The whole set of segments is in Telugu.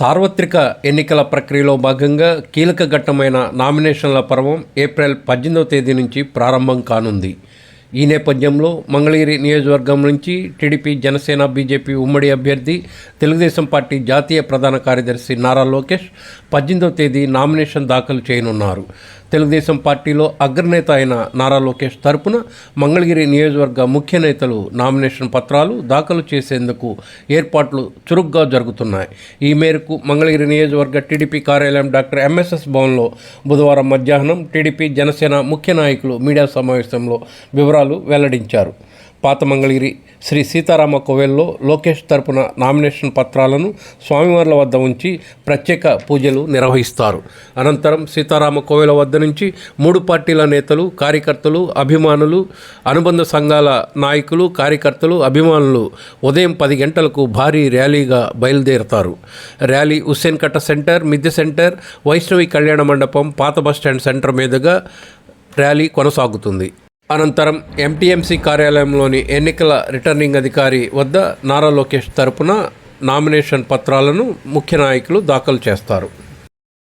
సార్వత్రిక ఎన్నికల ప్రక్రియలో భాగంగా కీలక ఘట్టమైన నామినేషన్ల పర్వం ఏప్రిల్ పద్దెనిమిదవ తేదీ నుంచి ప్రారంభం కానుంది. ఈ నేపథ్యంలో మంగళగిరి నియోజకవర్గం నుంచి టీడీపీ జనసేన బీజేపీ ఉమ్మడి అభ్యర్థి తెలుగుదేశం పార్టీ జాతీయ ప్రధాన కార్యదర్శి నారా లోకేష్ పద్దెనిమిదవ తేదీ నామినేషన్ దాఖలు చేయనున్నారు. తెలుగుదేశం పార్టీలో అగ్రనేత అయిన నారా లోకేష్ తరపున మంగళగిరి నియోజకవర్గ ముఖ్య నేతలు నామినేషన్ పత్రాలు దాఖలు చేసేందుకు ఏర్పాట్లు చురుగ్గా జరుగుతున్నాయి. ఈ మేరకు మంగళగిరి నియోజకవర్గ టీడీపీ కార్యాలయం డాక్టర్ ఎంఎస్ఎస్ భవన్లో బుధవారం మధ్యాహ్నం టీడీపీ జనసేన ముఖ్య నాయకులు మీడియా సమావేశంలో వివరాలు వెల్లడించారు. పాత మంగళగిరి శ్రీ సీతారామ కోవెల్లో లోకేష్ తరపున నామినేషన్ పత్రాలను స్వామివార్ల వద్ద ఉంచి ప్రత్యేక పూజలు నిర్వహిస్తారు. అనంతరం సీతారామ కోవెల వద్ద నుంచి మూడు పార్టీల నేతలు కార్యకర్తలు అభిమానులు అనుబంధ సంఘాల నాయకులు కార్యకర్తలు అభిమానులు ఉదయం పది గంటలకు భారీ ర్యాలీగా బయలుదేరతారు. ర్యాలీ హుస్సేన్ కట్ట సెంటర్ మిద్దె సెంటర్ వైష్ణవి కళ్యాణ మండపం పాత బస్టాండ్ సెంటర్ మీదుగా ర్యాలీ కొనసాగుతుంది. అనంతరం ఎంటీఎంసీ కార్యాలయంలోని ఎన్నికల రిటర్నింగ్ అధికారి వద్ద నారా లోకేష్ తరపున నామినేషన్ పత్రాలను ముఖ్య నాయకులు దాఖలు చేస్తారు.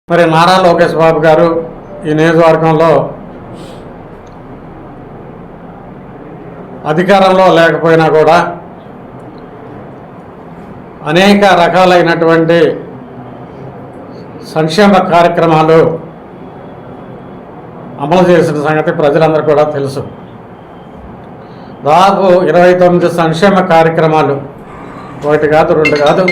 మరి నారా లోకేష్ బాబు గారు ఈ నియోజకవర్గంలో అధికారంలో లేకపోయినా కూడా అనేక రకాలైనటువంటి సంక్షేమ కార్యక్రమాలు అమలు చేసిన సంగతి ప్రజలందరూ కూడా తెలుసు. దాదాపు ఇరవై తొమ్మిది సంక్షేమ కార్యక్రమాలు. ఒకటి కాదు రెండు కాదు.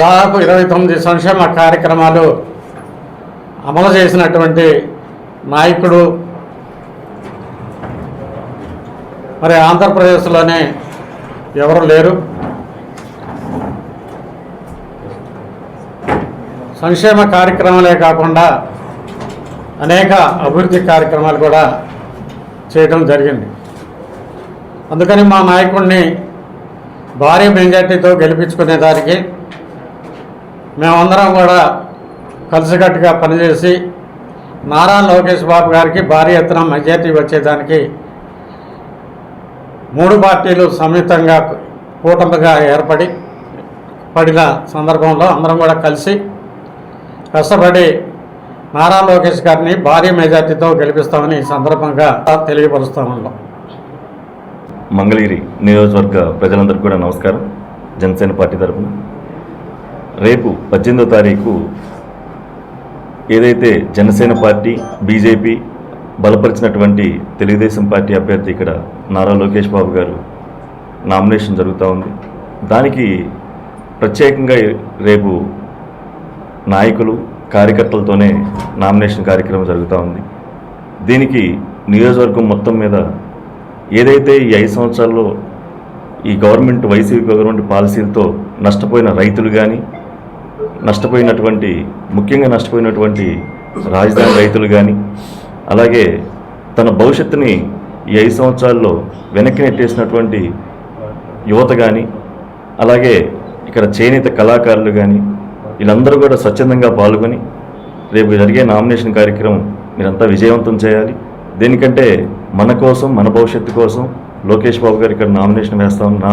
దాదాపు ఇరవై తొమ్మిది సంక్షేమ కార్యక్రమాలు అమలు చేసినటువంటి నాయకుడు మరి ఆంధ్రప్రదేశ్లోనే ఎవరు లేరు. సంక్షేమ కార్యక్రమాలే కాకుండా అనేక అభివృద్ధి కార్యక్రమాలు కూడా చేయడం జరిగింది. అందుకని మా నాయకుడిని భారీ మెజార్టీతో గెలిపించుకునే దానికి మేమందరం కూడా కలిసికట్టుగా పనిచేసి నారా లోకేష్ బాబు గారికి భారీ ఎత్తున మెజార్టీ వచ్చేదానికి మూడు పార్టీలు సంయుక్తంగా కూటమిగా ఏర్పడి పడిన సందర్భంలో అందరం కూడా కలిసి కష్టపడి నారా లోకేష్ గారిని భారీ మెజార్టీతో గెలిపిస్తామని ఈ సందర్భంగా తెలియపరుస్తూ ఉన్నాం. మంగళగిరి నియోజకవర్గ ప్రజలందరికీ కూడా నమస్కారం. జనసేన పార్టీ తరఫున రేపు పద్దెనిమిదో తారీఖు ఏదైతే జనసేన పార్టీ బీజేపీ బలపరిచినటువంటి తెలుగుదేశం పార్టీ అభ్యర్థి ఇక్కడ నారా లోకేష్ బాబు గారు నామినేషన్ జరుగుతూ ఉంది. దానికి ప్రత్యేకంగా రేపు నాయకులు కార్యకర్తలతోనే నామినేషన్ కార్యక్రమం జరుగుతూ ఉంది. దీనికి నియోజకవర్గం మొత్తం మీద ఏదైతే ఈ ఐదు సంవత్సరాల్లో ఈ గవర్నమెంట్ వైసీపీ గవర్నమెంట్ పాలసీలతో నష్టపోయిన రైతులు కానీ నష్టపోయినటువంటి ముఖ్యంగా నష్టపోయినటువంటి రాజధాని రైతులు కానీ అలాగే తన భవిష్యత్తుని ఈ ఐదు సంవత్సరాల్లో వెనక్కి నెట్టేసినటువంటి యువత కానీ అలాగే ఇక్కడ చేనేత కళాకారులు కానీ వీళ్ళందరూ కూడా స్వచ్ఛందంగా పాల్గొని రేపు జరిగే నామినేషన్ కార్యక్రమం మీరంతా విజయవంతం చేయాలి. దేనికంటే మన కోసం మన భవిష్యత్తు కోసం లోకేష్ బాబు గారు ఇక్కడ నామినేషన్ వేస్తాం నా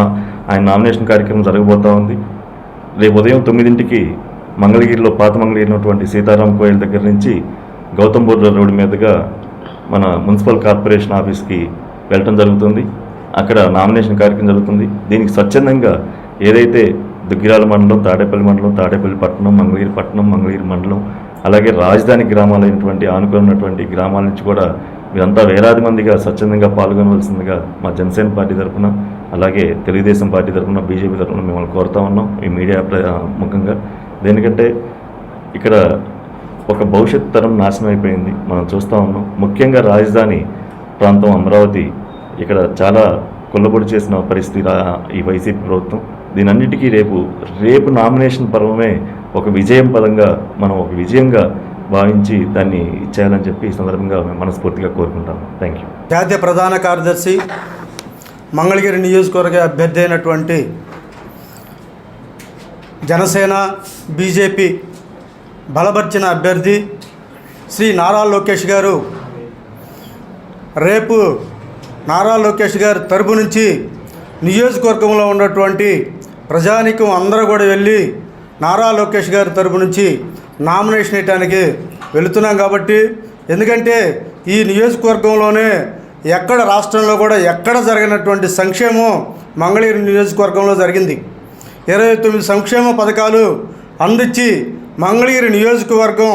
ఆయన నామినేషన్ కార్యక్రమం జరగబోతా ఉంది. రేపు ఉదయం తొమ్మిదింటికి మంగళగిరిలో పాత మంగళగిరి ఉన్నటువంటి సీతారాం కోయిల్ దగ్గర నుంచి గౌతమ్ బుద్ధ రోడ్డు మీదుగా మన మున్సిపల్ కార్పొరేషన్ ఆఫీస్కి వెళ్ళటం జరుగుతుంది. అక్కడ నామినేషన్ కార్యక్రమం జరుగుతుంది. దీనికి స్వచ్ఛందంగా ఏదైతే దుగ్గిరాల మండలం తాడేపల్లి మండలం తాడేపల్లి పట్టణం మంగళగిరి పట్టణం మంగళగిరి మండలం అలాగే రాజధాని గ్రామాలైనటువంటి ఆనుకున్నటువంటి గ్రామాల నుంచి కూడా వీరంతా వేలాది మందిగా స్వచ్ఛందంగా పాల్గొనవలసిందిగా మా జనసేన పార్టీ తరఫున అలాగే తెలుగుదేశం పార్టీ తరఫున బీజేపీ తరఫున మిమ్మల్ని కోరుతా ఉన్నాం ఈ మీడియా ముఖంగా. దేనికంటే ఇక్కడ ఒక భవిష్యత్ తరం నాశనం అయిపోయింది. మనం చూస్తూ ఉన్నాం. ముఖ్యంగా రాజధాని ప్రాంతం అమరావతి ఇక్కడ చాలా కొల్లబొడి చేసిన పరిస్థితి ఈ వైసీపీ ప్రభుత్వం. దీనన్నిటికీ రేపు రేపు నామినేషన్ పర్వమే ఒక విజయం పదంగా మనం ఒక విజయంగా భావించి దాన్ని ఇచ్చేయాలని చెప్పి ఈ సందర్భంగా మేము మనస్ఫూర్తిగా కోరుకుంటాం థ్యాంక్ యూ జాతీయ ప్రధాన కార్యదర్శి మంగళగిరి నియోజకవర్గ అభ్యర్థి అయినటువంటి జనసేన బీజేపీ బలపరిచిన అభ్యర్థి శ్రీ నారా లోకేష్ గారు రేపు నారా లోకేష్ గారి తరపు నుంచి నియోజకవర్గంలో ఉన్నటువంటి ప్రజానికం అందరూ కూడా వెళ్ళి నారా లోకేష్ గారి తరపు నుంచి నామినేషన్ వేయటానికి వెళుతున్నాం కాబట్టి ఎందుకంటే ఈ నియోజకవర్గంలోనే ఎక్కడ రాష్ట్రంలో కూడా ఎక్కడ జరిగినటువంటి సంక్షేమం మంగళగిరి నియోజకవర్గంలో జరిగింది. ఇరవై తొమ్మిది సంక్షేమ పథకాలు అందించి మంగళగిరి నియోజకవర్గం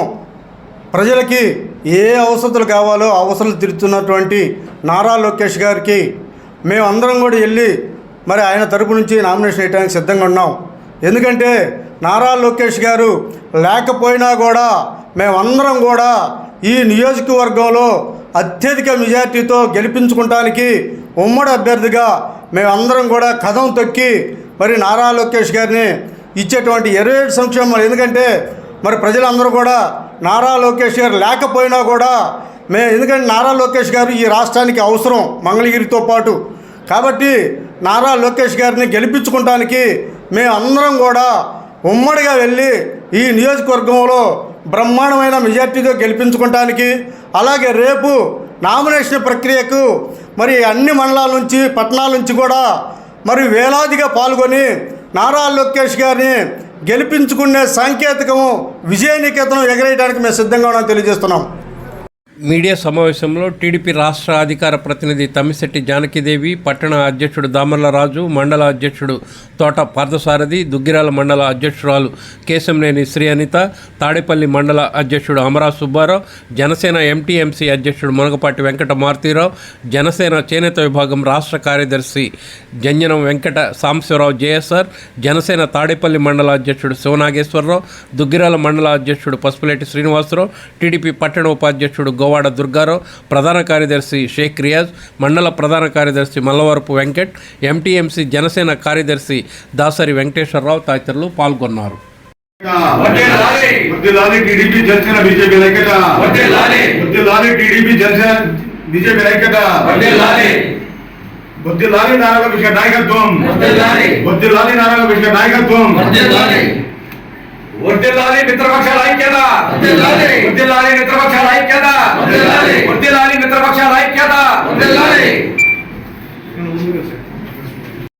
ప్రజలకి ఏ అవసరాలు కావాలో అవసరాలు తీరుతున్నటువంటి నారా లోకేష్ గారికి మేమందరం కూడా వెళ్ళి మరి ఆయన తరపు నుంచి నామినేషన్ వేయడానికి సిద్ధంగా ఉన్నాం. ఎందుకంటే నారా లోకేష్ గారు లేకపోయినా కూడా మేమందరం కూడా ఈ నియోజకవర్గంలో అత్యధిక మెజార్టీతో గెలిపించుకుంటానికి ఉమ్మడి అభ్యర్థిగా మేమందరం కూడా కథం తొక్కి మరి నారా లోకేష్ గారిని ఇచ్చేటువంటి ఇరవై ఏడు సంక్షేమాలు ఎందుకంటే మరి ప్రజలందరూ కూడా నారా లోకేష్ గారు లేకపోయినా కూడా మే ఎందుకంటే నారా లోకేష్ గారు ఈ రాష్ట్రానికి అవసరం మంగళగిరితో పాటు. కాబట్టి నారా లోకేష్ గారిని గెలిపించుకోవడానికి మేము అందరం కూడా ఉమ్మడిగా వెళ్ళి ఈ నియోజకవర్గంలో బ్రహ్మాండమైన మెజార్టీతో గెలిపించుకోవటానికి అలాగే రేపు నామినేషన్ ప్రక్రియకు మరి అన్ని మండలాల నుంచి పట్టణాల నుంచి కూడా మరి వేలాదిగా పాల్గొని నారా లోకేష్ గారిని గెలిపించుకునే సాంకేతికము విజయనికేతనం ఎగరేయడానికి మేము సిద్ధంగా ఉన్నాం తెలియజేస్తున్నాం. మీడియా సమావేశంలో టీడీపీ రాష్ట్ర అధికార ప్రతినిధి తమ్మిశెట్టి జానకిదేవి పట్టణ అధ్యక్షుడు దామర్ల రాజు మండల అధ్యక్షుడు తోట పార్థసారథి దుగ్గిరాల మండల అధ్యక్షురాలు కేశంనేని శ్రీ అనిత తాడేపల్లి మండల అధ్యక్షుడు అమరా సుబ్బారావు జనసేన ఎంటీఎంసీ అధ్యక్షుడు మునగపాటి వెంకట మారుతీరావు జనసేన చేనేత విభాగం రాష్ట్ర కార్యదర్శి జంజనం వెంకట సాంబశివరావు జేఎస్ఆర్ జనసేన తాడేపల్లి మండల అధ్యక్షుడు శివనాగేశ్వరరావు దుగ్గిరాల మండల అధ్యక్షుడు పసుపులేటి శ్రీనివాసరావు టీడీపీ పట్టణ ఉపాధ్యక్షుడు గౌ గోవాడ దుర్గారావు ప్రధాన కార్యదర్శి షేక్ రియాజ్ మండల ప్రధాన కార్యదర్శి మల్లవరపు వెంకట్ ఎంటీఎంసీ జనసేన కార్యదర్శి దాసరి వెంకటేశ్వరరావు తదితరులు పాల్గొన్నారు. టీడీపీ జనసేన బీజేపీ ఐక్యత. వడ్డేలాలి. వడ్డేలాలి. వర్దిల్లాలి మిత్రపక్షాల ఐక్యత వర్దిల్లాలి మిత్రపక్షాల ఐక్యత వర్దిల్లాలి మిత్రపక్షాల ఐక్యత